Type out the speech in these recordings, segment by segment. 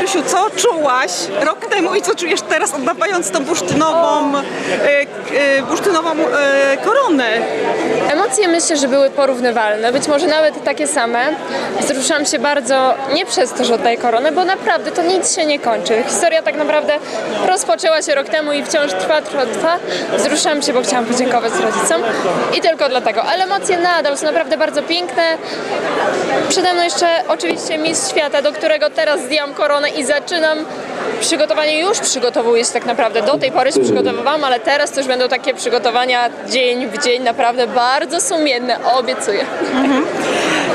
Krysiu, co czułaś rok temu i co czujesz teraz oddawając tą bursztynową, e, e, bursztynową e, koronę? Emocje myślę, że były porównywalne, być może nawet takie same. Wzruszam się bardzo nie przez to, że oddaję koronę, bo naprawdę to nic się nie kończy. Historia tak naprawdę rozpoczęła się rok temu i wciąż trwa, trwa, trwa. Wzruszam się, bo chciałam podziękować rodzicom i tylko dlatego. Ale emocje nadal są naprawdę bardzo piękne. Przede mną jeszcze oczywiście mistrz świata, do którego teraz zdjęłam koronę i zaczynam przygotowanie. Już przygotowuję się tak naprawdę. Do tej pory się przygotowywałam, ale teraz już będą takie przygotowania dzień w dzień, naprawdę bardzo sumienne, obiecuję.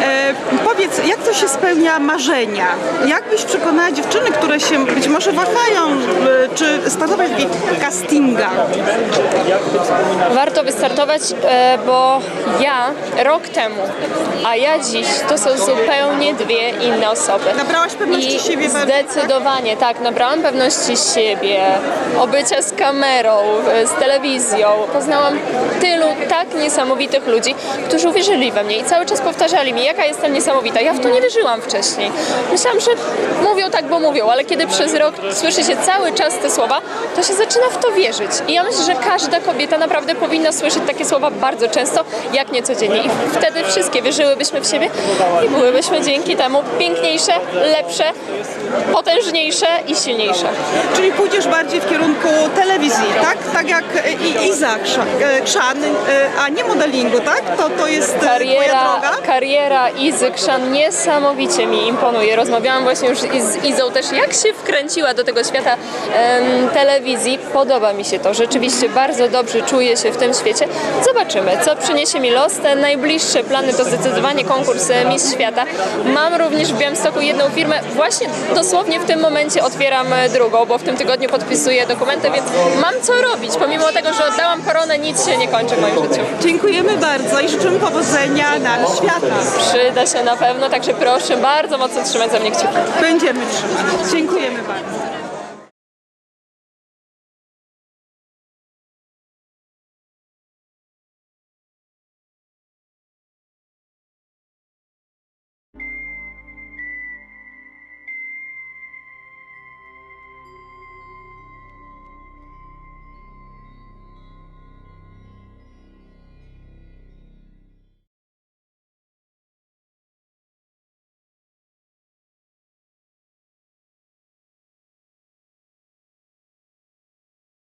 E, powiedz, jak to się spełnia marzenia? Jak byś przekonała dziewczyny, które się być może wahają, e, czy startować w jakich castingach? Warto wystartować, e, bo ja rok temu, a ja dziś to są zupełnie dwie inne osoby. Nabrałaś pewności I siebie bardzo, Zdecydowanie, tak? Nabrałam pewności siebie, obycia z kamerą, e, z telewizją. Poznałam tylu tak niesamowitych ludzi, którzy uwierzyli we mnie i cały czas powtarzali mi, jaka jestem niesamowita. Ja w to nie wierzyłam wcześniej. Myślałam, że mówią tak, bo mówią, ale kiedy przez rok słyszy się cały czas te słowa, to się zaczyna w to wierzyć. I ja myślę, że każda kobieta naprawdę powinna słyszeć takie słowa bardzo często, jak nie codziennie. I wtedy wszystkie wierzyłybyśmy w siebie i byłybyśmy dzięki temu piękniejsze, lepsze, potężniejsze i silniejsze. Czyli pójdziesz bardziej w kierunku telewizji, tak? Tak jak e, Iza Krzan, e, Krzan e, a nie modelingu, tak? To, to jest Kariera, droga? kariera Izy Krzan niesamowicie mi imponuje. Rozmawiałam właśnie już z Izą też, jak się wkręciła do tego świata em, telewizji. Podoba mi się to. Rzeczywiście bardzo dobrze czuję się w tym świecie. Zobaczymy, co przyniesie mi los. Te najbliższe plany to zdecydowanie konkurs Miss Świata. Mam również w Białymstoku jedną firmę. Właśnie dosłownie w tym momencie otwieram drugą, bo w tym tygodniu podpisuję dokumenty, więc mam co robić. Pomimo tego, że oddałam koronę, nic się nie kończy w moim życiu. Dziękujemy bardzo i życzymy powodzenia na Miss Świata. Przyda się na pewno, także proszę bardzo mocno trzymać za mnie kciuki. Będziemy trzymać. Dziękujemy bardzo.